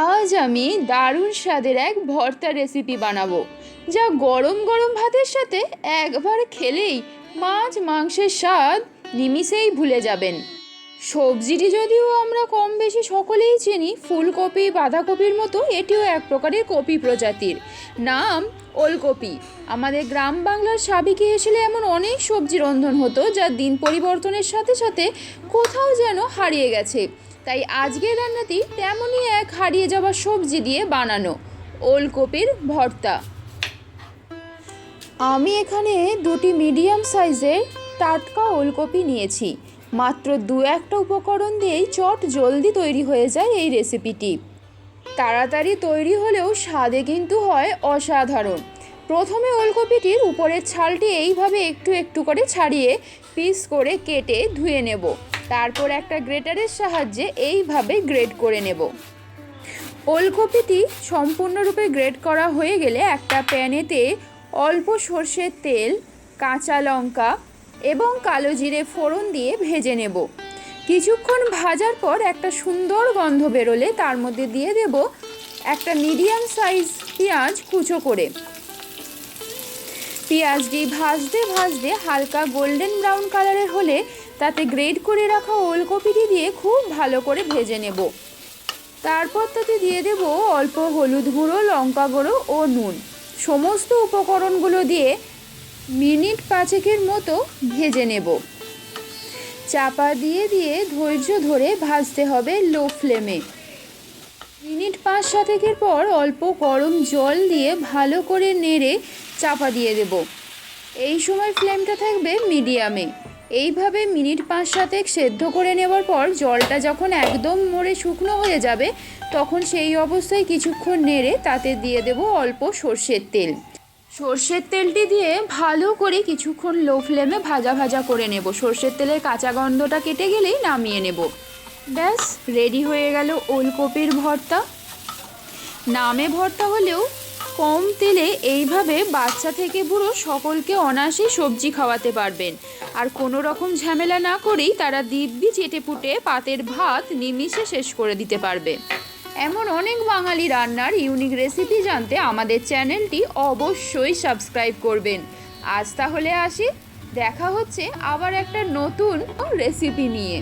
আজ আমি দারুণ স্বাদের এক ভর্তা রেসিপি বানাবো, যা গরম গরম ভাতের সাথে একবার খেলেই মাছ মাংসের স্বাদ নিমিষেই ভুলে যাবেন। সবজিটি যদিও আমরা কম বেশি সকলেই চিনি, ফুলকপি, বাঁধাকপির মতো এটিও এক প্রকারের কপি প্রজাতির। নাম ওলকপি। আমাদের গ্রাম বাংলার সাবিকে এসেলে এমন অনেক সবজি রন্ধন হতো যা দিন পরিবর্তনের সাথে সাথে কোথাও যেন হারিয়ে গেছে। তাই আজকের রান্নাটি তেমনই এক হারিয়ে যাওয়া সবজি দিয়ে বানানো। ওলকপির ভর্তা। আমি এখানে দুটি মিডিয়াম সাইজের টাটকা ওলকপি নিয়েছি। মাত্র দু একটা উপকরণ দিয়েই চট জলদি তৈরি হয়ে যায় এই রেসিপিটি। তাড়াতাড়ি তৈরি হলেও স্বাদে কিন্তু হয় অসাধারণ। প্রথমে ওলকপিটির উপরের ছালটি এইভাবে একটু একটু করে ছাড়িয়ে পিস করে কেটে ধুয়ে নেব। তারপর একটা গ্রেটারের সাহায্যে এইভাবে গ্রেড করে নেব। ওলকপিটি সম্পূর্ণরূপে গ্রেড করা হয়ে গেলে একটা প্যানেতে অল্প সর্ষের তেল, কাঁচা লঙ্কা এবং কালো জিরে ফোড়ন দিয়ে ভেজে নেব। কিছুক্ষণ ভাজার পর একটা সুন্দর গন্ধ বেরোলে তার মধ্যে দিয়ে দেব একটা মিডিয়াম সাইজ পেঁয়াজ কুচো করে। পেঁয়াজটি ভাজতে ভাজতে হালকা গোল্ডেন ব্রাউন কালারের হলে তাতে গ্রেড করে রাখা ওলকপিটি দিয়ে খুব ভালো করে ভেজে নেব। তারপর তাতে দিয়ে দেব অল্প হলুদ গুঁড়ো, লঙ্কা গুঁড়ো ও নুন। সমস্ত উপকরণগুলো দিয়ে মিনিট পাঁচেকের মতো ভেজে নেব। চাপা দিয়ে দিয়ে ধৈর্য ধরে ভাজতে হবে লো ফ্লেমে। মিনিট পাঁচ সাতেকের পর অল্প গরম জল দিয়ে ভালো করে নেড়ে চাপা দিয়ে দেব। এই সময় ফ্লেমটা থাকবে মিডিয়ামে। এইভাবে মিনিট পাঁচ সাতেক সেদ্ধ করে নেওয়ার পর জলটা যখন একদম মরে শুকনো হয়ে যাবে, তখন সেই অবস্থায় কিছুক্ষণ নেড়ে তাতে দিয়ে দেব অল্প সর্ষের তেল। সর্ষের তেলটি দিয়ে ভালো করে কিছুক্ষণ লো ফ্লেমে ভাজা ভাজা করে নেব। সর্ষের তেলের কাঁচা গন্ধটা কেটে গেলেই নামিয়ে নেব। ব্যাস, রেডি হয়ে গেল ওলকপির ভর্তা। নামে ভর্তা হলেও কম তেলে এইভাবে বাচ্চা থেকে বুড়ো সকলকে অনায়াসে সবজি খাওয়াতে পারবেন। আর কোনো রকম ঝামেলা না করেই তারা দিব্যি চেটে পুটে পাতের ভাত নিমিষে শেষ করে দিতে পারবে। এমন অনেক বাঙালি রান্নার ইউনিক রেসিপি জানতে আমাদের চ্যানেলটি অবশ্যই সাবস্ক্রাইব করবেন। আজ তাহলে আসি, দেখা হচ্ছে আবার একটা নতুন রেসিপি নিয়ে।